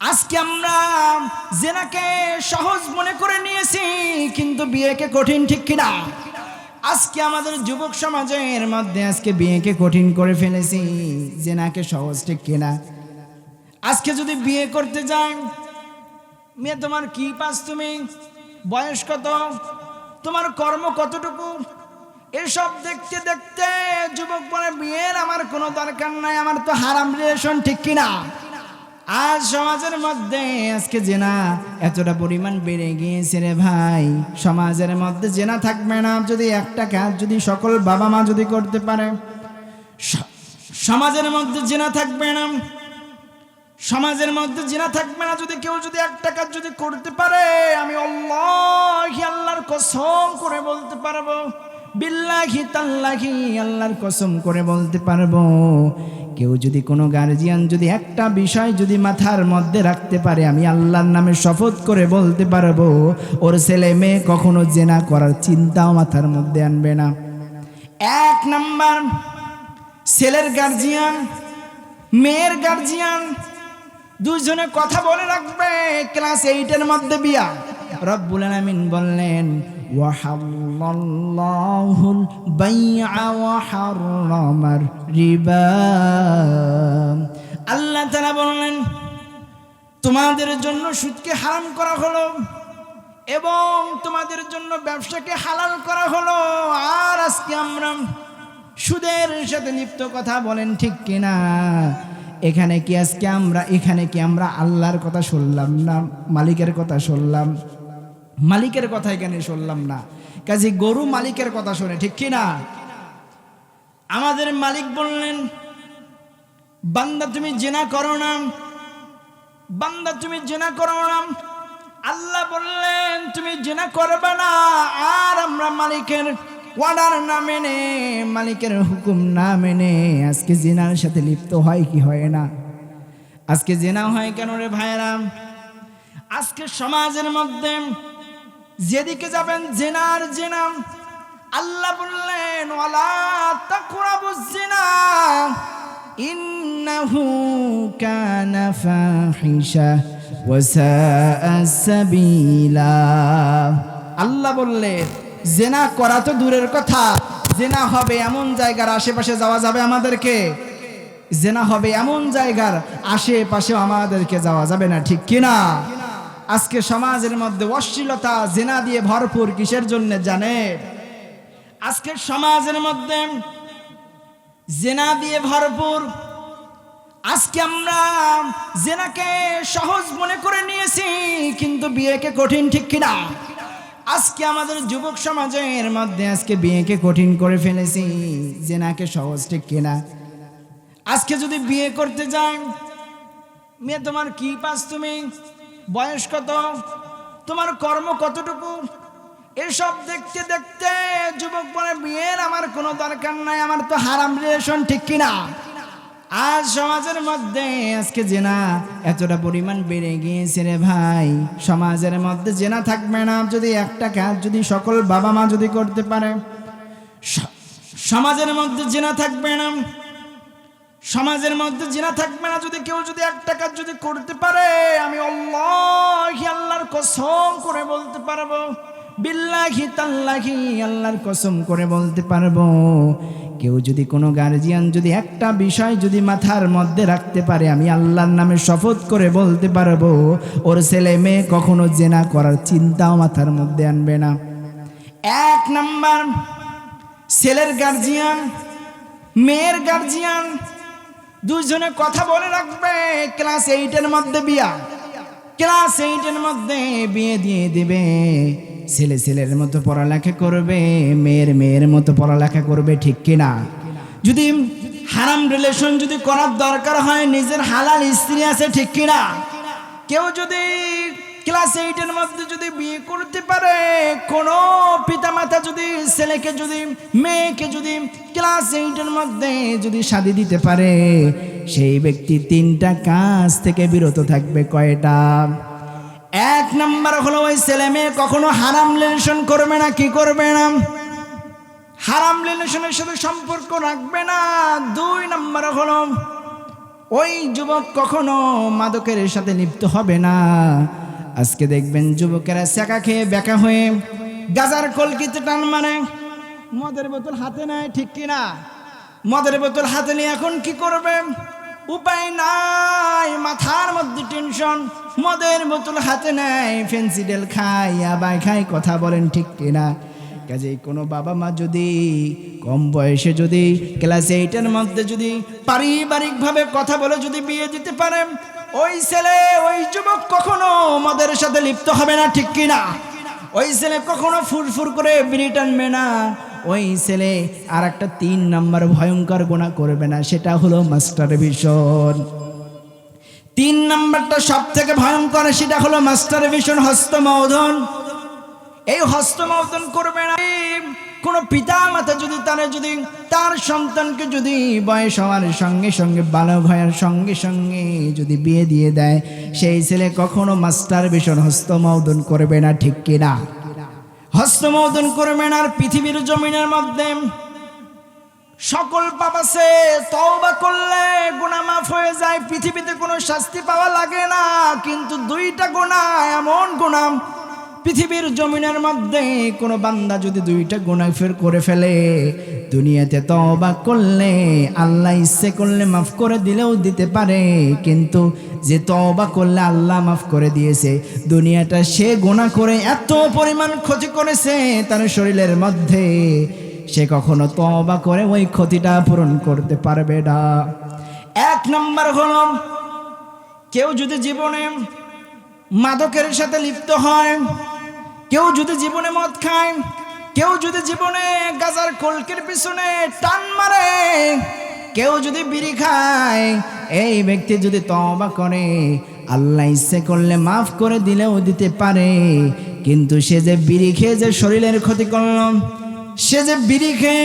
আজকে আমরা জেনাকে সহজ মনে করে নিয়েছি, কিন্তু বিয়েকে কঠিন ঠিক কিনা? আজকে আমাদের যুবক সমাজের মধ্যে আজকে বিয়েকে কঠিন করে ফেলেছি, জেনাকে সহজ ঠিক কিনা? আজকে যদি বিয়ে করতে যাই, মেয়ে তোমার কি পাস তুমি? বয়স কত? তোমার কর্ম কতটুকু? এসব দেখতে দেখতে যুবক বলে, বিয়ের আমার কোনো দরকার নাই, আমার তো হারাম রিলেশন ঠিক কিনা? আজ সমাজের মধ্যে আজকে জেনা এতটা পরিমাণ বেড়ে গিয়েছে রে ভাই। সমাজের মধ্যে জেনা থাকবে না, যদি একটা কাজ যদি সকল বাবা মা যদি করতে পারে সমাজের মধ্যে জেনা থাকবে না। সমাজের মধ্যে জেনা থাকবে না যদি কেউ যদি একটা কাজ যদি করতে পারে, আমি আল্লাহ আল্লাহর কসম করে বলতে পারব। বিল্লাহি তাল্লাহি, আল্লাহর কসম করে বলতে পারব, কেউ যদি কোনো গার্জিয়ান যদি একটা বিষয় যদি মাথার মধ্যে রাখতে পারে, আমি আল্লাহর নামে শপথ করে বলতে পারব, ওর ছেলে মেয়ে কখনো জেনা করার চিন্তাও মাথার মধ্যে আনবে না। এক নাম্বার, ছেলের গার্জিয়ান মেয়ের গার্জিয়ান দুজনে কথা বলে রাখবে, ক্লাস এইটের মধ্যে বিয়া। রব্বুল আলামিন বললেন ওয়াহাল্লাল্লাহুল বাইআ ওয়া হাররামার রিবা আল্লাহ তাআলা বললেন, তোমাদের জন্য সুদকে হারাম করা হলো এবং তোমাদের জন্য ব্যবসাকে হালাল করা হলো। আর আজকে আমরা সুদের সাথে লিপ্ত কথা বলেন ঠিক কিনা? এখানে কি আজকে আমরা, এখানে কি আমরা আল্লাহর কথা শুনলাম না মালিকের কথা শুনলাম? মালিকের কথা এখানে শুনলাম না? কাজে গরু মালিকের কথা শুনে, ঠিক কি না? আমাদের মালিক বললেন, বান্দা তুমি জেনা করো না। বান্দা তুমি জেনা করো না। আল্লাহ বললেন, তুমি জেনা করবে না। আর আমরা মালিকের ওয়ার্ডার না মেনে, মালিকের হুকুম না মেনে আজকে জেনার সাথে লিপ্ত হয় কি হয় না? আজকে জেনা হয় কেন রে ভাইরা আজকে সমাজের মধ্যে যেদিকে যাবেন জেনার জেনা। আল্লাহ বললেন ইন্নাহু আল্লাহ বললেন, জেনা করা তো দূরের কথা। জেনা হবে এমন জায়গার আশেপাশে যাওয়া যাবে আমাদেরকে। জেনা হবে এমন জায়গার আশেপাশেও আমাদেরকে যাওয়া যাবে না, ঠিক কিনা? আজকে সমাজের মধ্যে অশ্লীলতা, জেনা দিয়ে ভরপুর কিসের জন্য জানে? আজকে সমাজের মধ্যে জেনা দিয়ে ভরপুর, আজকে আমরা জেনাকে সহজ মনে করে নিয়েছি, কিন্তু বিয়েকে কঠিন ঠিক কিনা? আজকে আমাদের যুবক সমাজের মধ্যে আজকে বিয়েকে কঠিন করে ফেলেছি, জেনাকে সহজ ঠিক কিনা? আজকে যদি বিয়ে করতে যাই, মেয়ে তোমার কি পাস তুমি? বয়স কত? তোমার কর্ম কতটুকু? এসব দেখতে দেখতে যুবক বলে, বিয়ের আমার কোনো দরকার নাই, আমার তো হারাম রিলেশন, ঠিক কিনা? আজ সমাজের মধ্যে, আজকে জেনা এতটা পরিমাণ বেড়ে গিয়েছে রে ভাই। সমাজের মধ্যে জেনা থাকবে না, যদি একটা কাজ যদি সকল বাবা মা যদি করতে পারে সমাজের মধ্যে জেনা থাকবে না। সমাজের মধ্যে জিনা থাকবে না যদি কেউ যদি একটা কাজ যদি করতে পারে, আমি আল্লাহ আল্লাহর কসম করে বলতে পারব, বিল্লাহি তাল্লাহি আল্লাহর কসম করে বলতে পারব, কেউ যদি কোনো গার্জিয়ান যদি একটা বিষয় যদি মাথার মধ্যে রাখতে পারে, আমি আল্লাহর নামে শপথ করে বলতে পারব, ওর ছেলে মেয়ে কখনো জেনা করার চিন্তাও মাথার মধ্যে আনবে না। এক নাম্বার, ছেলের গার্জিয়ান মেয়ের গার্জিয়ান দুজনে কথা বলে রাখবে। ক্লাস এইটের মধ্যে বিয়া। ক্লাস এইটের মধ্যে বিয়ে দিয়ে দেবে। ছেলে ছেলের মতো পড়ালেখা করবে, মেয়ের মেয়ের মতো পড়ালেখা করবে, ঠিক কিনা? যদি হারাম রিলেশন যদি করার দরকার হয়, নিজের হালাল স্ত্রী আছে, ঠিক কিনা? কেউ যদি ক্লাস এইটের মধ্যে যদি বিয়ে করতে পারে, কোনো পিতামাতা যদি, ছেলেকে যদি, মেয়েকে যদি ক্লাস এইটের মধ্যে যদি শাদি দিতে পারে, সেই ব্যক্তি তিনটা কাজ থেকে বিরত থাকবে কয়টা? এক নাম্বার হলো ওই ছেলে মেয়ে কখনো হারাম রিলেশন করবে না, কি করবে না? হারাম রিলেশনের সাথে সম্পর্ক রাখবে না। দুই নাম্বার হলো ওই যুবক কখনো মাদকের সাথে লিপ্ত হবে না। আজকে দেখবেন যুবকেরা সেকা খেয়ে বেকা হয়ে গাজার কলকিতে টান মানে মদের বোতল হাতে নেয়, ঠিক কিনা মদের বোতল হাতে নিয়ে এখন কি করবে? উপায় নাই, মাথার মধ্যে টেনশন মদের বোতল হাতে নেয় ফেন্সিডেল খায় আবাই খায়, কথা বলেন ঠিক কিনা কাজেই কোনো বাবা মা যদি কম বয়সে যদি ক্লাস এইটের মধ্যে যদি পারিবারিকভাবে কথা বলে যদি বিয়ে দিতে পারে ওই ছেলে, ওই যুবক কখনো মদের সাথে লিপ্ত হবে না, ঠিক কিনা? ওই ছেলে কখনো ফুরফুর করে বিড়ি টানবে না। ওই ছেলে আর একটা তিন নাম্বার ভয়ঙ্কর গোনা করবে না, সেটা হলো মাস্টার ভীষণ। তিন নাম্বারটা সব থেকে ভয়ঙ্কর, সেটা হলো মাস্টার ভীষণ হস্তমৌধন এই হস্তমৌদন করবে না কোন পিতা মাতা যদি তারা যদি, তার সন্তানকে যদি বয়স হওয়ার সঙ্গে সঙ্গে, বালক হওয়ার সঙ্গে সঙ্গে যদি বিয়ে দিয়ে দেয়, সেই ছেলে কখনো মাস্টার ভীষণ হস্তমৌদন করবে না, ঠিক কিনা হস্তমৌদন করবে না, আর পৃথিবীর জমিনের মধ্যে সকল পাপ আছে, তওবা করলে গুনাহ মাফ হয়ে যায়, পৃথিবীতে কোনো শাস্তি পাওয়া লাগে না, কিন্তু দুইটা গুনাহ, এমন গুনাহ পৃথিবীর জমিনের মধ্যে কোনো বান্দা যদি দুইটা গুনাহ ফের করে ফেলে, দুনিয়াতে তওবা করলে, আল্লাহ ইচ্ছে করলে মাফ করে দিলেও দিতে পারে, কিন্তু যে তওবা করলে আল্লাহ মাফ করে দিয়েছে, দুনিয়াটা সে গোনা করে এত পরিমাণ ক্ষতি করেছে তার শরীরের মধ্যে, সে কখনো তবা করে ওই ক্ষতিটা পূরণ করতে পারবে না। এক নম্বর হল, কেউ যদি জীবনে মাদকের সাথে লিপ্ত হয়। কেউ যদি জীবনে মদ খায়, কেউ যদি জীবনে গাজার কলকের পিছনে টান মারে, কেউ যদি বিড়ি খায়, এই ব্যক্তি যদি তবা করে, আল্লাহ ইচ্ছে করলে মাফ করে দিলেও দিতে পারে। কিন্তু সে যে বিড়ি খেয়ে যে শরীরের ক্ষতি করল, সে যে বিড়ি খেয়ে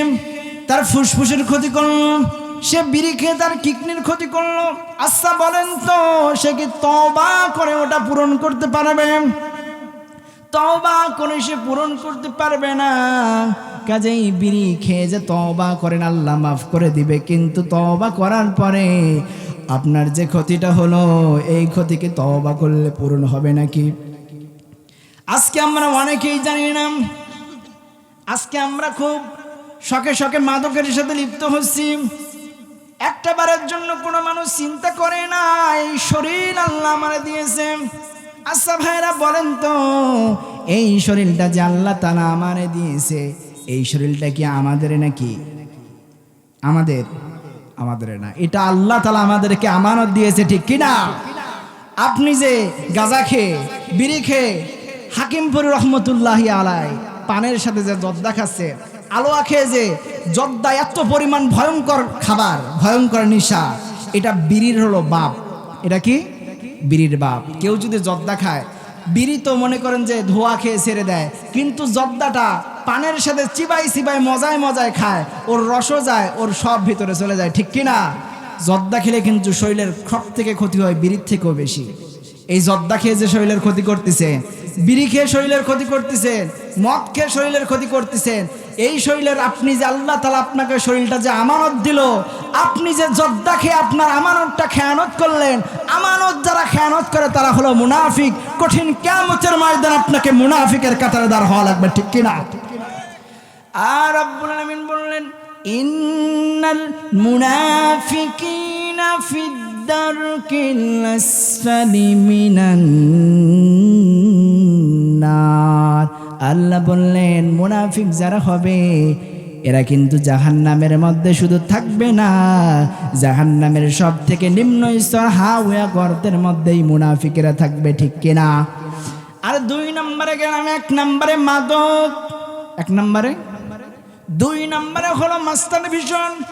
তার ফুসফুসের ক্ষতি করল সে বিড়ি খেয়ে তার কিডনির ক্ষতি করল। আচ্ছা বলেন তো, সে কি তবা করে ওটা পূরণ করতে পারবে? তবা করে সে পূরণ করতে পারবে না। কাজেই বিড়ি খেয়ে যে তবা করেন, আল্লাহ মাফ করে দিবে। কিন্তু তবা করার পরে আপনার যে ক্ষতিটা হলো, এই ক্ষতিকে তবা করলে পূরণ হবে নাকি? আজকে আমরা অনেকেই জানি না। আজকে আমরা খুব শখে শখে মাদকের সাথে লিপ্ত হচ্ছি। একটা বারের জন্য কোনো মানুষ চিন্তা করে না এই শরীর আল্লাহ আমারে দিয়েছে। আচ্ছা ভাইরা বলেন তো, এই শরীরটা যে আল্লাহ তালা আমারে দিয়েছে, এই শরীরটা কি আমাদের নাকি? আমাদের আমাদের না। এটা আল্লাহ তালা আমাদেরকে আমানত দিয়েছে, ঠিক কিনা আপনি যে গাজা খেয়ে, বিড়ি খেয়ে হাকিমপুর রহমতুল্লাহ আলাই পানের সাথে যে জর্দা খাচ্ছে আলোয়া খেয়ে যে জর্দা এত পরিমাণ ভয়ঙ্কর খাবার, ভয়ঙ্কর নিশা, এটা বিড়ির হলো বাপ। এটা কি? বিড়ির বাপ। কেউ যদি জর্দা খায়, বিড়ি তো মনে করেন যে ধোয়া খেয়ে ছেড়ে দেয়, কিন্তু জর্দাটা পানের সাথে চিবাই চিবাই মজায় মজায় খায়, ওর রসও যায়, ওর সব ভিতরে চলে যায়, ঠিক কিনা জর্দা খেলে কিন্তু শরীরের সব থেকে ক্ষতি হয়, বিড়ির থেকেও বেশি। এই জর্দা খেয়ে যে শরীরের ক্ষতি করতেছে, বিড়ি খেয়ে শরীরের ক্ষতি করতেছেন মদ খেয়ে শরীরের ক্ষতি করতেছেন এই শরীরের আপনি যে আল্লাহ তালা আপনাকে শরীরটা যে আমানত দিল, আপনি যে জর্দা খেয়ে আপনার আমানতটা খেয়ানত করলেন, আমানত যারা খেয়ানত করে তারা হলো মুনাফিক। কঠিন কেমতের ময়দান আপনাকে মুনাফিকের কাতারে দাঁড় হওয়া লাগবে, ঠিক কিনা? আর আব্বুল আলমিন বললেন, ইন্নাল মুনাফিকিনা ফিদ দারকিল আসফালি মিনান নার আল্লাহ বললেন, মুনাফিক যারা হবে, এরা কিন্তু জাহান্নামের মধ্যে শুধু থাকবে না, জাহান্নামের সব থেকে নিম্ন স্তর হাওয়া গর্তের মধ্যেই মুনাফিকেরা থাকবে, ঠিক কিনা? আর দুই নম্বরে গেলাম, এক নম্বরে মাদক। এক নম্বরে? দুই নম্বরে হলো মাস্টার ভীষণ।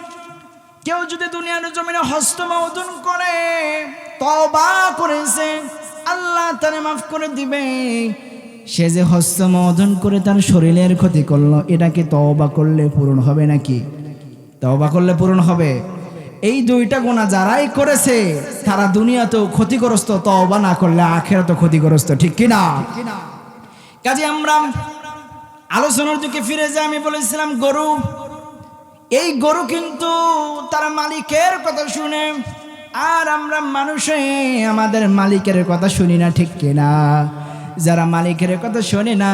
কেউ যদি দুনিয়ার জমিনে হস্তমৌদন করে তবা করেছে, আল্লাহ তারে মাফ করে দিবে। সে যে হস্তমৌদন করে তার শরীরের ক্ষতি করল, এটাকে তওবা করলে পূরণ হবে নাকি? তওবা করলে পূরণ হবে। এই দুইটা গোনা যারাই করেছে, তারা দুনিয়াতেও ক্ষতিগ্রস্ত। তওবা না করলে আখেরাত ক্ষতিগ্রস্ত, ঠিক কিনা? কাজে আমরা আলোচনার দিকে ফিরে যাই, আমি বলেছিলাম গরু। এই গরু কিন্তু তার মালিকের কথা শুনে, আর আমরা মানুষে আমাদের মালিকের কথা শুনি না, ঠিক কিনা? যারা মালিকের কথা শোনে না,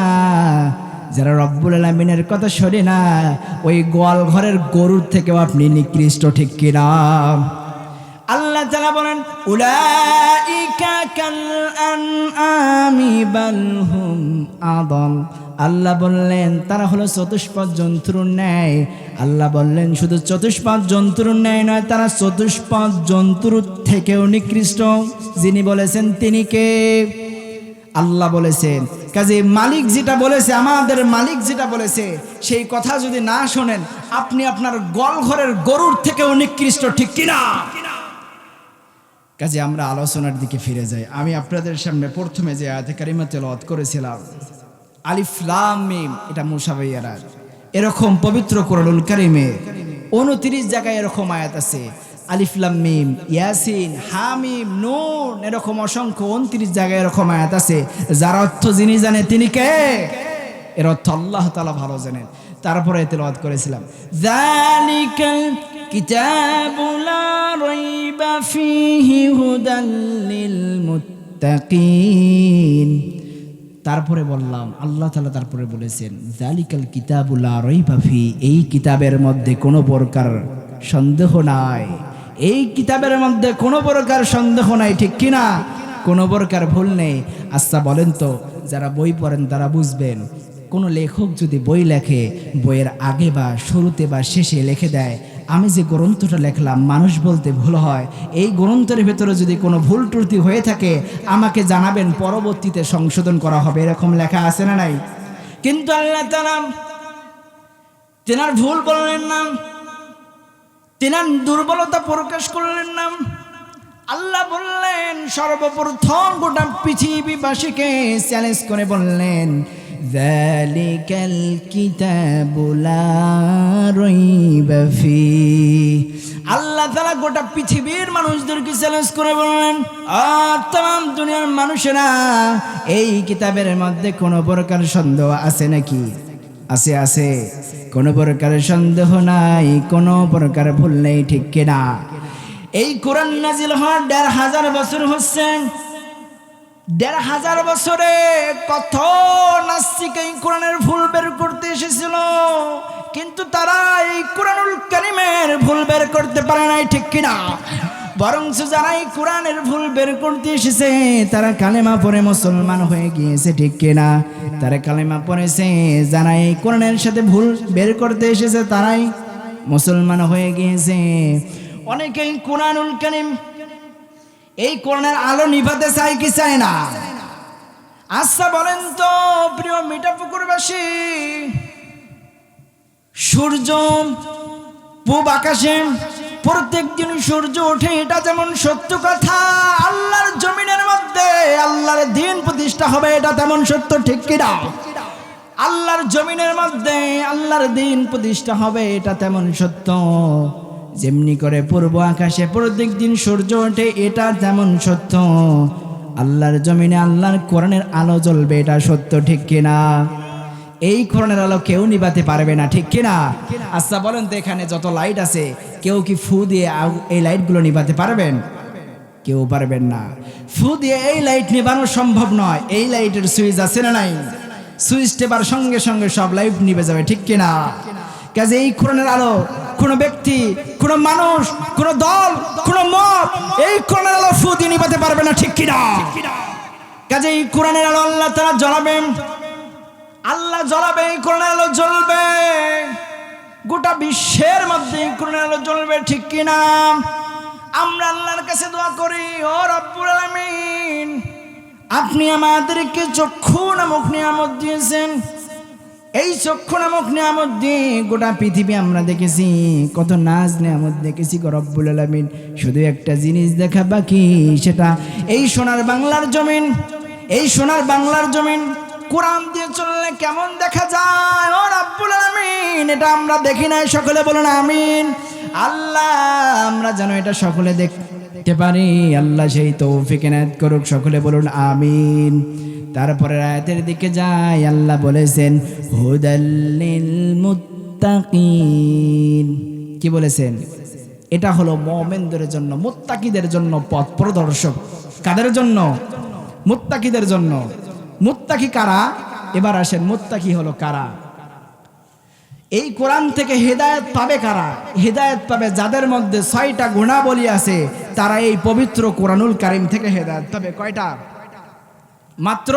যারা রব্বুল আলমিনের কথা শোনে না, ওই গোয়াল ঘরের গরুর থেকেও আপনি নিকৃষ্ট, ঠিক কিনা? আল্লাহ তালা বলেন, উলাইকা হুম আদল। আল্লাহ বললেন, তারা হলো চতুষ্পদ জন্তুর ন্যায়। আল্লাহ বললেন, শুধু চতুষ্পদ জন্তুর ন্যায় নয়, তারা চতুষ্পদ জন্তুর থেকেও নিকৃষ্ট। যিনি বলেছেন, তিনি কে? আল্লাহ বলেছেন। কাজে মালিক যেটা বলেছে, আমাদের মালিক যেটা বলেছে, সেই কথা যদি না শোনেন, আপনি আপনার গল ঘরের গরুর থেকেও নিকৃষ্ট, ঠিক কিনা? কাজে আমরা আলোচনার দিকে ফিরে যাই। আমি আপনাদের সামনে প্রথমে যে আয়াতে কারিমা তেলাওয়াত করেছিলাম, আলিফ লাম মিম, এটা মুসা ভাইয়ারা। এরকম পবিত্র কোরআনুল কারিমে উনত্রিশ জায়গায় এরকম আয়াত আছে। আলিফ লাম মিম, ইয়াসিন, হামিম নুন এরকম অসংখ্য উনত্রিশ জায়গায় এরকম আয়াত আছে। যার অর্থ যিনি জানে তিনি কে? এর অর্থ আল্লাহ তাআলা ভালো জানেন। তারপরে তেলাওয়াত করেছিলাম। জালিকাল কিতাবু লা রাইবা ফীহি হুদাল লিল মুত্তাকিন। তারপরে বললাম, আল্লাহ তাআলা তারপরে বলেছেন জালিকাল কিতাবুল লা রাইবা ফী, এই কিতাবের মধ্যে কোনো প্রকার সন্দেহ নাই। এই কিতাবের মধ্যে কোনো প্রকার সন্দেহ নাই, ঠিক কিনা? কোনো প্রকার ভুল নেই। আচ্ছা বলেন তো, যারা বই পড়েন তারা বুঝবেন, কোনো লেখক যদি বই লেখে, বইয়ের আগে বা শুরুতে বা শেষে লিখে দেয়, আমি যে গ্রন্থটা লেখলাম, মানুষ বলতে ভুল হয়। এই গ্রন্থের ভেতরে যদি কোনো ভুল ত্রুটি হয়ে থাকে, আমাকে জানাবেন, পরবর্তীতে সংশোধন করা হবে, এরকম লেখা আছে না নাই? কিন্তু আল্লাহ তেনার ভুল বললেন না তিনার দুর্বলতা প্রকাশ করলেন না। আল্লাহ বললেন, সর্বপ্রথম গোটা পৃথিবীবাসীকে চ্যালেঞ্জ করে বললেন জালিকাল কিতাবুলা রইবা ফি। আল্লাহ তালা গোটা পৃথিবীর মানুষদেরকে চ্যালেঞ্জ করে বললেন, আর তাম দুনিয়ার মানুষেরা এই কিতাবের মধ্যে কোনো প্রকার সন্দেহ আছে নাকি? আছে আছে। কোনো প্রকার সন্দেহ নাই, কোনো প্রকার ভুল নেই, ঠিক কিনা? এই কোরআন নাজিল হওয়ার দেড় হাজার বছর হচ্ছে। দেড় হাজার বছরে কত নাস্তিক এই কোরআনের ভুল বের করতে এসেছিল, কিন্তু তারা এই কোরআনুল কারিমের ভুল বের করতে পারে নাই, ঠিক কিনা? বরঞ্চ যারা এই কোরআনের ভুল বের করতে এসেছে, তারা কালেমা পরে মুসলমান হয়ে গিয়েছে, ঠিক কিনা? তারা কালেমা পড়েছে যারা এই কোরআনের সাথে ভুল বের করতে এসেছে, তারাই মুসলমান হয়ে গিয়েছে। অনেকেই কোরআনুল কারিম, এই কোরআনের আলো নিভাতে চাই কি চায় না? আচ্ছা বলেন তো, প্রিয় মিঠাপুকুরবাসী সূর্য পূব আকাশে প্রত্যেক দিন সূর্য ওঠে, এটা যেমন সত্য কথা। আল্লাহর জমিনের মধ্যে আল্লাহর দিন প্রতিষ্ঠা হবে, এটা তেমন সত্য, ঠিক কিনা? আল্লাহর জমিনের মধ্যে আল্লাহর দিন প্রতিষ্ঠা হবে, এটা তেমন সত্য। যেমনি করে পূর্ব আকাশে প্রত্যেক দিন সূর্য ওঠে, এটা তেমন সত্য। আল্লাহর জমিনে আল্লাহর কোরআনের আলো জ্বলবে, এটা সত্য, ঠিক কিনা? এই কোরআনের আলো কেউ নিবাতে পারবে না, ঠিক কিনা? আচ্ছা বলেন তো এখানে যত লাইট আছে, কেউ কি ফু দিয়ে এই লাইটগুলো নিবাতে পারবেন? কেউ পারবেন না। ফু দিয়ে এই লাইট নিবানো সম্ভব নয়। এই লাইটের সুইচ আছে না নাই? সুইচ টেপার সঙ্গে সঙ্গে সব লাইট নিবে যাবে, ঠিক কিনা? কাজে এই কোরআনের আলো, কোনো ব্যক্তি, কোনো মানুষ, কোনো দল, কোনো মত, এই কোরআনের আলো ফু দিয়ে নিবাতে পারবে না, ঠিক কিনা? কাজে এই কোরআনের আলো আল্লাহ তারা জ্বলাবেন। আল্লাহ জ্বলাবে, এই কোরআনের আলো জ্বলবে। গোটা বিশ্বের মধ্যে এই কোরআনের আলো জ্বলবে, ঠিক কিনা আমরা আল্লাহর কাছে দোয়া করি, ও রব্বুল আলামিন, আপনি আমাদেরকে চক্ষু নামক নিয়ামত দিয়েছেন। এই চক্ষু নামক নিয়ামত দিয়ে গোটা পৃথিবী আমরা দেখেছি, কত নাচ নিয়ামত দেখেছি রব্বুল আলামিন। শুধু একটা জিনিস দেখা বাকি, সেটা এই সোনার বাংলার জমিন, এই সোনার বাংলার জমিন। কোরআন দিয়ে চললে কেমন দেখা যায়? ও রব্বুল আলামিন, এটা আমরা দেখি নাই, সকলে বলুন আমিন। আল্লাহ, আমরা যেন এটা সকলে দেখতে পারি। আল্লাহ সেই তৌফিক এনায়েত করুক, সকলে বলুন আমিন। তারপরে রায়াতের দিকে যাই, আল্লাহ বলেছেন হুদাল্লিল মুত্তাকিন কি বলেছেন? এটা হলো মোমেনদের জন্য, মুত্তাকিদের জন্য পথ প্রদর্শক। কাদের জন্য? মুত্তাকিদের জন্য। মুত্তাকি কারা? এবার আসেন, মুত্তাকি হলো কারা? এই কোরআন থেকে হেদায়েত পাবে কারা? হেদায়েত পাবে যাদের মধ্যে ছয়টা গুণাবলী আছে, তারা এই পবিত্র কোরআনুল কারিম থেকে হেদায়ত পাবে। কয়টা? মাত্র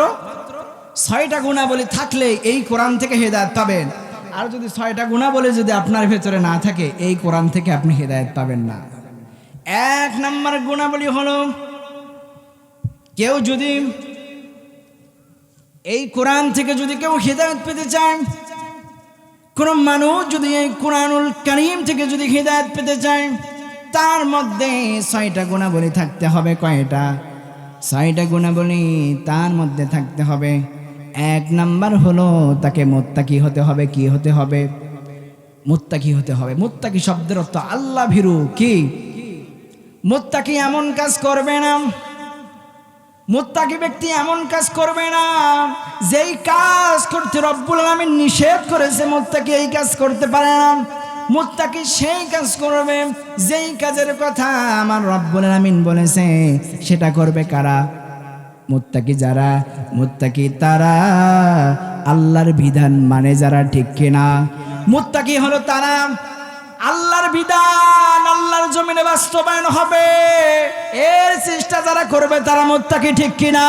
ছয়টা গুণাবলী থাকলে এই কোরআন থেকে হেদায়ত পাবেন। আর যদি ছয়টা গুণাবলী যদি আপনার ভেতরে না থাকে, এই কোরআন থেকে আপনি হেদায়ত পাবেন না। এক নম্বর গুণাবলী হলো, কেউ যদি এই কোরআন থেকে যদি কেউ হেদায়েত পেতে চায়, কোন মানুষ যদি এই কোরআনুল করিম থেকে যদি হৃদায়ত পেতে চায়, তার মধ্যে ছয়টা গুণাবলী থাকতে হবে কয়টা? ছয়টা গুণাবলী তার মধ্যে থাকতে হবে। এক নাম্বার হলো তাকে মোত্তাকি হতে হবে, কি হতে হবে? মোত্তাকি হতে হবে। মোত্তাকি শব্দের অর্থ আল্লাহ ভীরু, কি? মোত্তাকি এমন কাজ করবে না মুত্তাকি ব্যক্তি এমন কাজ করবে না। যেই কাজ করতে রব্বুল আলামিন নিষেধ করেছে, মুত্তাকি এই কাজ করতে পারে না। মুত্তাকি সেই কাজ করবে, যেই কাজের কথা আমার রব্বুল আলামিন বলেছে, সেটা করবে কারা? মুত্তাকি যারা, মুত্তাকি তারা। আল্লাহর বিধান মানে যারা ঠিক কিনা? মুত্তাকি হলো তারা। আল্লাহর বিধান, আল্লাহর জমিনে বাস্তবায়ন হবে। এর চেষ্টা যারা করবে, তারা মোত্তাকি ঠিক কিনা?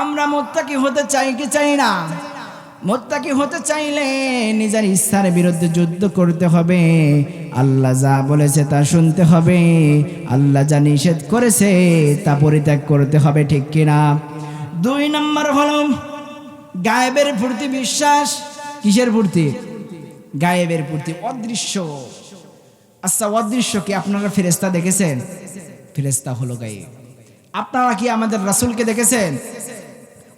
আমরা মোত্তাকি হতে চাই কি চাই না? মোত্তাকি হতে চাইলে নিজের ইচ্ছার বিরুদ্ধে যুদ্ধ করতে হবে। আল্লাহ যা বলেছে তা শুনতে হবে। আল্লাহ যা নিষেধ করেছে তা পরিত্যাগ করতে হবে, ঠিক কিনা? দুই নম্বর হলো গায়েবের প্রতি বিশ্বাস। কিসের প্রতি? গায়েবের প্রতি অদৃশ্য। আচ্ছা অদৃশ্য কি আপনারা ফেরেস্তা দেখেছেন? ফেরেস্তা হলো গায়েব আপনারা কি আমাদের রাসূলকে দেখেছেন?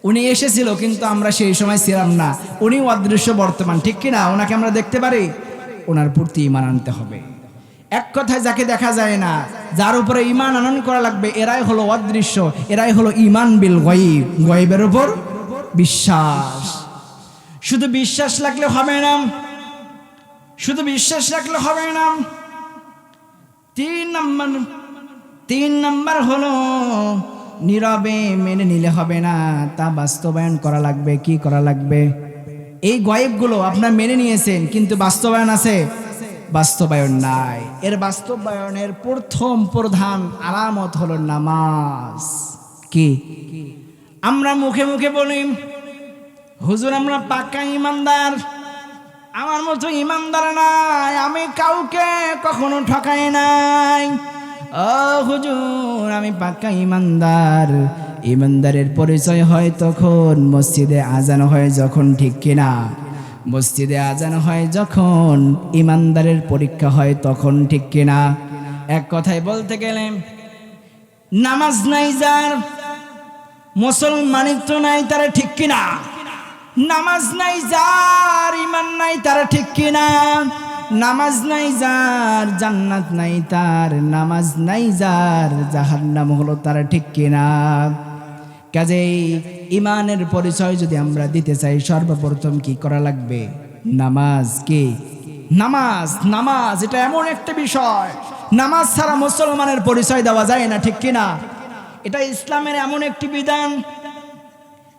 উনি এসেছিল, কিন্তু আমরা সেই সময় ছিলাম না। উনি অদৃশ্য বর্তমান, ঠিক কিনা ওনাকে আমরা দেখতে পারি? ওনার প্রতি ইমান আনতে হবে। এক কথায় যাকে দেখা যায় না, যার উপরে ইমান আনন করা লাগবে, এরাই হলো অদৃশ্য, এরাই হলো ইমান বিল গয়ব। গয়েবের উপর বিশ্বাস। শুধু বিশ্বাস লাগলে হবে না। শুধু বিশ্বাস রাখলে হবে না। তিন নম্বর তিন নম্বর হলো, নীরবে মেনে নিলে হবে না, তা বাস্তবায়ন করা লাগবে, কি করা লাগবে? এই গয়েবগুলো আপনার মেনে নিয়েছেন, কিন্তু বাস্তবায়ন আছে? বাস্তবায়ন নাই। এর বাস্তবায়নের প্রথম প্রধান আলামত হলো নামাজ। কি? আমরা মুখে মুখে বলি, হুজুর, আমরা পাক্কা ইমানদার। আমার মতো ইমানদার নাই, আমি কাউকে কখনো ঠকাই নাই। হুজুর, আমি পাক্কা ইমানদার। ইমানদারের পরিচয় হয় তখন মসজিদে আজান হয় যখন, ঠিক কিনা? মসজিদে আজান হয় যখন, ইমানদারের পরীক্ষা হয় তখন, ঠিক কিনা? এক কথায় বলতে গেলে, নামাজ নাই যার, মুসলমানিত্ব নাই তারা ঠিক কিনা? নামাজ নাই যার, ইমান নাই তারা ঠিক কিনা? নামাজ নাই যার, জান্নাত নাই তার, নামাজ নাই যার, জাহান্নাম হলো তার ঠিক কিনা? কাজেই ইমানের পরিচয় যদি আমরা দিতে চাই, সর্বপ্রথম কি করা লাগবে? নামাজ কি? নামাজ নামাজ, এটা এমন একটা বিষয়। নামাজ ছাড়া মুসলমানের পরিচয় দেওয়া যায় না, ঠিক কিনা? এটা ইসলামের এমন একটি বিধান,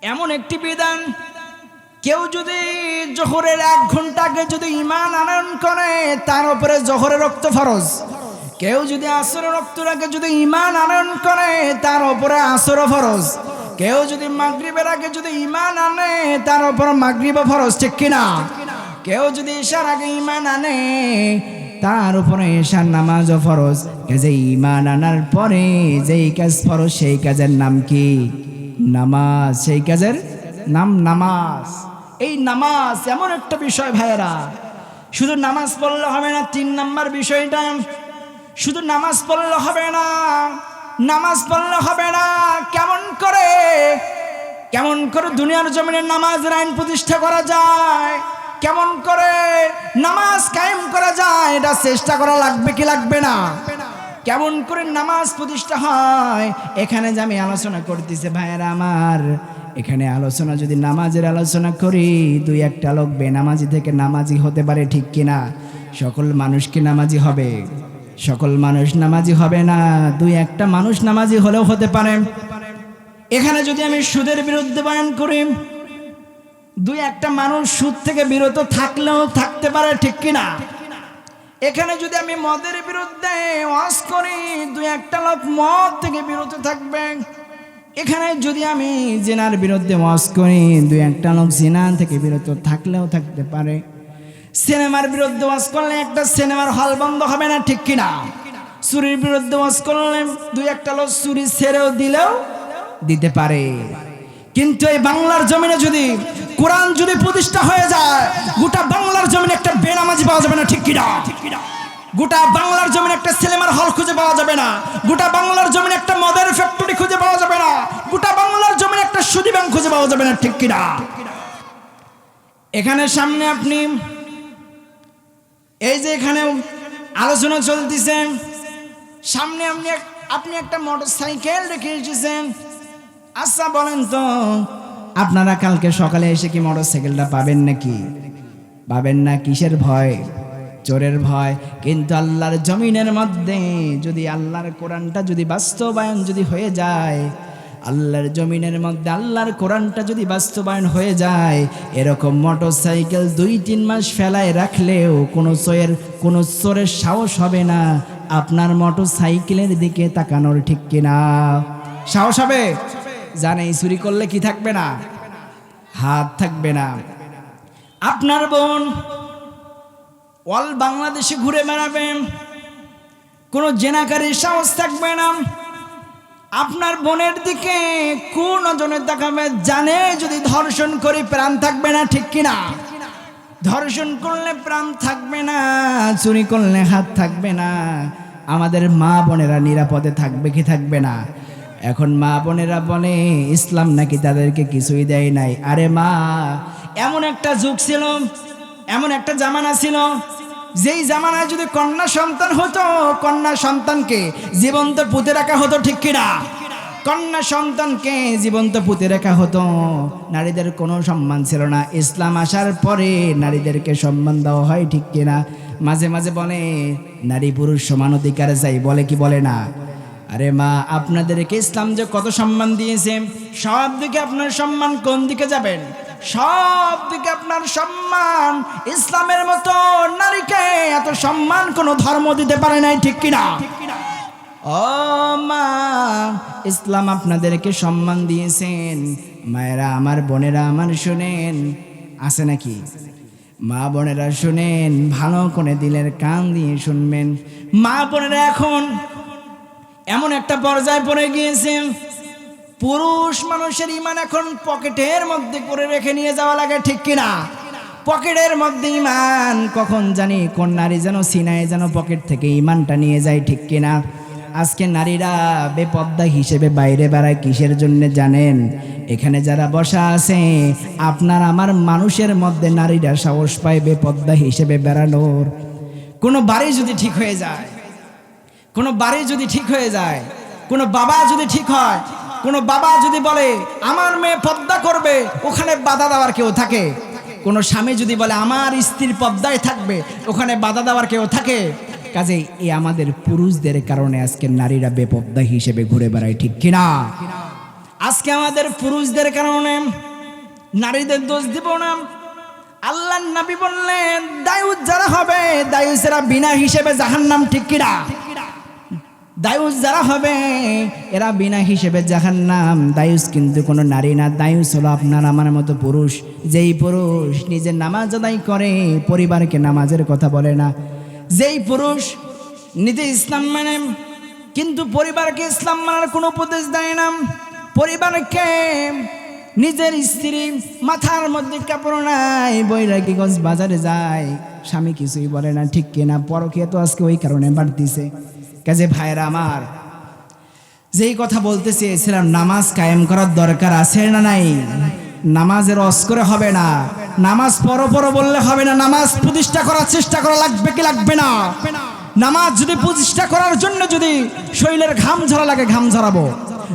এমন একটি বিধান কেউ যদি জোহরের এক ঘণ্টা আগে যদি ইমান আনয়ন করে, তার উপরে জোহরের রক্ত ফরজ। কেউ যদি আসরের রক্তের আগে যদি ইমান আনয়ন করে, তার উপরে আসর ফরজ। কেউ যদি মাগরিবের আগে যদি ইমান আনে, তার উপর মাগরিব ফরজ, ঠিক কিনা? কেউ যদি ঈশার আগে ইমান আনে, তার উপরে ঈশার নামাজও ফরজ। যে ইমান আনার পরে যেই কাজ ফরজ, সেই কাজের নাম কি? নামাজ। সেই কাজের নাম নামাজ। এই নামাজ এমন একটা বিষয় ভাইয়েরা, শুধু নামাজ পড়লে হবে না, তিন নাম্বার বিষয়টা, শুধু নামাজ পড়লে হবে না, নামাজ পড়লে হবে না, কেমন করে কেমন করে দুনিয়ার জমিনে নামাজের আইন প্রতিষ্ঠা করা যায়, কেমন করে নামাজ কায়েম করা যায়, এটা চেষ্টা করা লাগবে কি লাগবে না? কেমন করে নামাজ প্রতিষ্ঠা হয়, এখানে যে আমি আলোচনা করতেছি ভাইয়েরা আমার এখানে আলোচনা, যদি নামাজের আলোচনা করি, দুই একটা লোক বেনামাজি থেকে নামাজি হতে পারে, ঠিক কিনা? সকল মানুষ কি নামাজি হবে? সকল মানুষ নামাজি হবে না, দুই একটা মানুষ নামাজি হলেও হতে পারে। এখানে যদি আমি সুদের বিরুদ্ধে বয়ান করি, দুই একটা মানুষ সুদ থেকে বিরত থাকলেও থাকতে পারে, ঠিক কিনা? এখানে যদি আমি মদের বিরুদ্ধে ওয়াজ করি, দুই একটা লোক মদ থেকে বিরত থাকবে এখানে যদি আমি জেনার বিরুদ্ধে ওয়াজ করি, দুই একটা লোক জেনা থেকে বিরত থাকলেও থাকতে পারে। সিনেমার বিরুদ্ধে ওয়াজ করলে একটা সিনেমার হল বন্ধ হবে না, ঠিক কিনা? চুরির বিরুদ্ধে ওয়াজ করলে দুই একটা লোক চুরি ছেড়েও দিলেও দিতে পারে। কিন্তু এই বাংলার জমিনে যদি, কোরআন যদি প্রতিষ্ঠা হয়ে যায়, গোটা বাংলার জমিনে একটা বেনামাজি পাওয়া যাবে না, ঠিক কিনা? গোটা বাংলার জমিনে একটা সিনেমার হল খুঁজে পাওয়া যাবে না। গোটা বাংলার জমিনে একটা মদের ফ্যাক্টরি খুঁজে পাওয়া যাবে না। গোটা বাংলার জমিনে একটা সুদী ব্যাংক খুঁজে পাওয়া যাবে না, ঠিক কিনা? এখানে সামনে আপনি এই যে এখানে আলোচনা চলতেছে সামনে আপনি আপনি একটা মোটর সাইকেল রেখে এসেছেন। আচ্ছা বলেন তো, আপনারা কালকে সকালে এসে কি মোটর সাইকেলটা পাবেন নাকি? পাবেন না, কিসের ভয়? চোরের ভয়। কিন্তু আল্লাহর জমিনের মধ্যে যদি আল্লাহর কোরআনটা যদি বাস্তবায়ন যদি হয়ে যায়, আল্লাহর জমিনের মধ্যে আল্লাহর কোরআনটা যদি বাস্তবায়ন হয়ে যায়, এরকম মোটর সাইকেল দুই তিন মাস ফেলায় রাখলেও কোনো চোরের কোনো চোরের সাহস হবে না। আপনার মোটর সাইকেলের দিকে তাকানোর ঠিক কিনা? সাহস হবে? জানে চুরি করলে কি থাকবে না? হাত থাকবে না। আপনার বোন অল বাংলাদেশে ঘুরে বেড়াবেন কোনো জেনাকারীর সাহস থাকবে না। আপনার বোনের দিকে কোন নজরে তাকাবে জানে যদি ধর্ষণ করে প্রাণ থাকবে না, ঠিক কিনা? ধর্ষণ করলে প্রাণ থাকবে না, চুরি করলে হাত থাকবে না। আমাদের মা বোনেরা নিরাপদে থাকবে কি থাকবে না? এখন মা বোনেরা বলে, ইসলাম নাকি তাদেরকে কিছুই দেয় নাই? আরে মা, এমন একটা যুগ ছিল, এমন একটা জামানা ছিল যেই জামানায় যদি কন্যা সন্তান হতো, কন্যা সন্তানকে জীবন্ত পুঁতে রাখা হতো, ঠিক কিনা? কন্যা সন্তানকে জীবন্ত পুঁতে রাখা হতো। নারীদের কোনো সম্মান ছিল না। ইসলাম আসার পরে নারীদেরকে সম্মান দেওয়া হয়, ঠিক কিনা? মাঝে মাঝে বলে, নারী পুরুষ সমান অধিকার চাই। বলে কি বলে না? আরে মা, আপনাদেরকে ইসলাম যে কত সম্মান দিয়েছে, সব দিকে আপনার সম্মান কোন দিকে যাবেন? সব দিকে আপনার সম্মান। ইসলামের মতো নারীকে এত সম্মান কোনো ধর্ম দিতে পারে নাই, ঠিক কিনা? ও মা, ইসলাম আপনাদেরকে সম্মান দিয়েছেন। মায়েরা আমার, বোনেরা আমার শুনেন। আছে নাকি? মা বোনেরা শুনেন, ভালো করে দিলের কান দিয়ে শুনবেন। মা বোনেরা এখন এমন একটা পর্যায়ে পড়ে গিয়েছে পুরুষ মানুষের ইমান এখন পকেটের মধ্যে করে রেখে নিয়ে যাওয়া লাগে, ঠিক কিনা? পকেটের মধ্যে ইমান কখন জানি কোন নারী যেন সিনায় যেন পকেট থেকে ইমানটা নিয়ে যায়, ঠিক কিনা? আজকে নারীরা বেপদ্দা হিসেবে বাইরে বেড়ায় কিসের জন্য জানেন? এখানে যারা বসা আছে, আপনার আমার মানুষের মধ্যে নারীরা সাহস পায় বেপদ্দা হিসেবে বেড়ানোর। কোনো বাড়ি যদি ঠিক হয়ে যায়, কোনো বাড়ি যদি ঠিক হয়ে যায়, কোনো বাবা যদি ঠিক হয় কোনো বাবা যদি বলে, আমার মেয়ে পদ্মা করবে ওখানে বাধা দেওয়ার কেউ থাকে? কোনো স্বামী যদি বলে, আমার স্ত্রীর পদ্মায় থাকবে ওখানে বাধা দেওয়ার কেউ থাকে? কাজেই এ আমাদের পুরুষদের কারণে আজকে নারীরা বেপদ্দা হিসেবে ঘুরে বেড়ায়, ঠিক কিনা? আজকে আমাদের পুরুষদের কারণে নারীদের দোষ দিব না। আল্লাহ নবী বললেন দায়ুস যারা হবে দায়ুসেরা বিনা হিসেবে জাহান্নাম, ঠিক কিনা? দায়ুস যারা হবে, এরা বিনা হিসেবে জাহান্নাম। দায়ুস কিন্তু কোনো নারী না। দায়ুস হলো আপনার, আমার মতো পুরুষ। যেই পুরুষ নিজের নামাজ আদায় করে, পরিবারকে নামাজের কথা বলে না। যেই পুরুষ নিজে ইসলাম মানে কিন্তু পরিবারকে ইসলাম মানার কোনো উপদেশ দেয় না। পরিবারকে নিজের স্ত্রী মাথার মধ্যে কাপড় নাই বৈরাগী গঞ্জ বাজারে যায়। স্বামী কিছুই বলে না, ঠিক কিনা? পরকে তো আজকে ওই কারণে বাড়তিছে। কাজে ভাইরা আমার, যেই কথা বলতে চেয়েছিলাম নামাজ কায়েম করার দরকার আছে না নাই? নামাজের অস্করে হবে না। নামাজ পর পর বললে হবে না। নামাজ প্রতিষ্ঠা করার চেষ্টা করা লাগবে কি লাগবে না? নামাজ যদি প্রতিষ্ঠা করার জন্য যদি শরীরের ঘাম ঝরা লাগে, ঘাম ঝরাবো।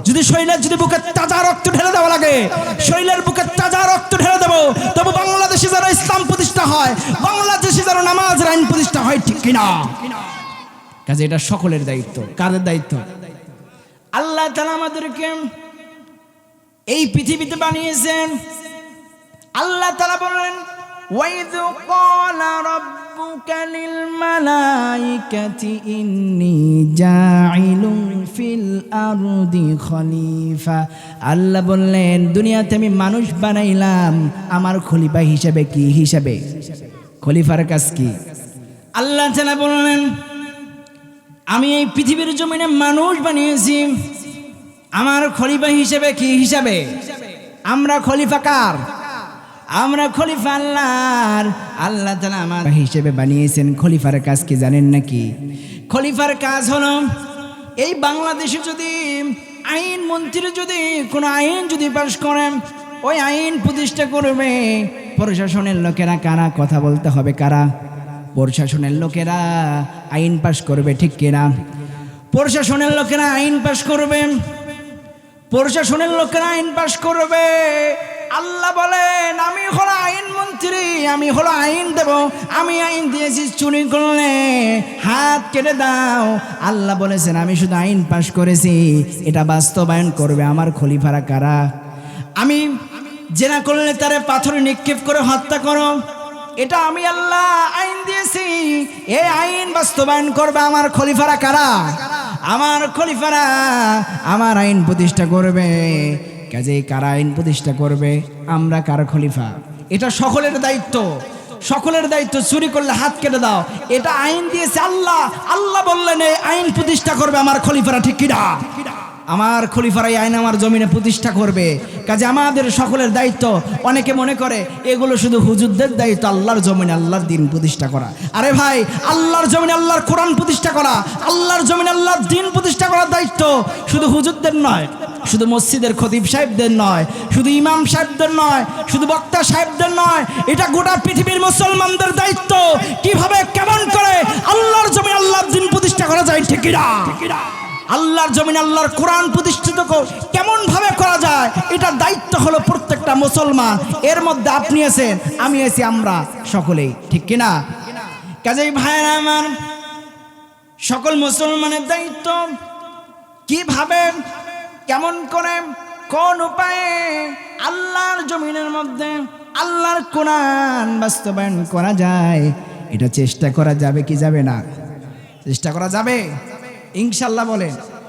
যদি শরীরের যদি বুকে তাজা রক্ত ঢেলে দেওয়া লাগে, শরীরের বুকে তাজা রক্ত ঢেলে দেবো। তবে বাংলাদেশে যারা ইসলাম প্রতিষ্ঠা হয়, বাংলাদেশে যারা নামাজ আইন প্রতিষ্ঠা হয়, ঠিক কিনা? কাজে এটা সকলের দায়িত্ব কাদের দায়িত্ব আল্লাহ তালা আমাদেরকে এই পৃথিবীতে বানিয়েছেন আল্লাহ তালা বললেন وَإِذْ قَالَ رَبُّكَ لِلْمَلَائِكَةِ إِنِّي جَاعِلٌ فِي الْأَرْضِ খলিফা আল্লাহ বললেন দুনিয়াতে আমি মানুষ বানাইলাম আমার খলিফা হিসেবে কি হিসাবে খলিফার কাজ কি আল্লাহ তাআলা বললেন আমি এই পৃথিবীর জমিনে মানুষ বানিয়েছি। আমার খলিফা হিসেবে কি হিসাবে? আমরা খলিফা কার? আমরা খলিফা আল্লাহর। আল্লাহ তালা আমার হিসেবে বানিয়েছেন। খলিফার কাজ কি জানেন নাকি? খলিফার কাজ হলো, এই বাংলাদেশে যদি আইন মন্ত্রী যদি কোনো আইন যদি পাশ করেন, ওই আইন প্রতিষ্ঠা করবে। প্রশাসনের লোকেরা কারা? কথা বলতে হবে কারা? প্রশাসনের লোকেরা আইন পাশ করবে, ঠিক কিনা? প্রশাসনের লোকেরা আইন পাশ করবে। প্রশাসনের লোকেরা আইন পাশ করবে। আল্লাহ বলেন, আমি হলো আইন মন্ত্রী, আমি হলো আইন দেব, আমি আইন দিয়েছি, চুরি করলে হাত কেটে দাও। আল্লাহ বলেছেন, আমি শুধু আইন পাশ করেছি, এটা বাস্তবায়ন করবে আমার খলিফারা কারা? আমি জেনা করলে তারে পাথরে নিক্ষেপ করে হত্যা করো। এটা আমি আল্লাহ আইন দিয়েছি। এই আইন বাস্তবায়ন করবে আমার খলিফারা কারা? আমার খলিফারা আমার আইন প্রতিষ্ঠা করবে। কাজে কারা আইন প্রতিষ্ঠা করবে? আমরা কার খলিফা? এটা সকলের দায়িত্ব। সকলের দায়িত্ব চুরি করলে হাত কেটে দাও। এটা আইন দিয়েছে আল্লাহ। আল্লাহ বললেন এই আইন প্রতিষ্ঠা করবে আমার খলিফারা ঠিক কিনা? আমার খলিফারাই আইন আমার জমিনে প্রতিষ্ঠা করবে। কাজে আমাদের সকলের দায়িত্ব। অনেকে মনে করে, এগুলো শুধু হুজুরদের দায়িত্ব, আল্লাহর জমিনে আল্লাহর দিন প্রতিষ্ঠা করা। আরে ভাই, আল্লাহর জমিনে আল্লাহর কোরআন প্রতিষ্ঠা করা, আল্লাহর জমিনে আল্লাহর দিন প্রতিষ্ঠা করার দায়িত্ব শুধু হুজুরদের নয়, শুধু মসজিদের খতিব সাহেবদের নয়, শুধু ইমাম সাহেবদের নয়, শুধু বক্তা সাহেবদের নয়, এটা গোটা পৃথিবীর মুসলমানদের দায়িত্ব। কীভাবে, কেমন করে আল্লাহর জমিনে আল্লাহর দিন প্রতিষ্ঠা করা যায় ঠিকিরা আল্লাহর জমিন আল্লাহর কোরআন প্রতিষ্ঠিত ক- কেমন ভাবে করা যায়? এটার দায়িত্ব হলো প্রত্যেকটা মুসলমান। এর মধ্যে আপনি আছেন, আমি আছি আমরা সকলেই। ঠিক কিনা? কাজেই ভাইয়েরা আমার, সকল মুসলমানের দায়িত্ব কীভাবে, কেমন করে, কোন উপায়ে আল্লাহর জমিনের মধ্যে আল্লাহর কোরআন বাস্তবায়ন করা যায়, এটা চেষ্টা করা যাবে কি যাবে না? চেষ্টা করা যাবে? ইনশাল্লাহ বলেন।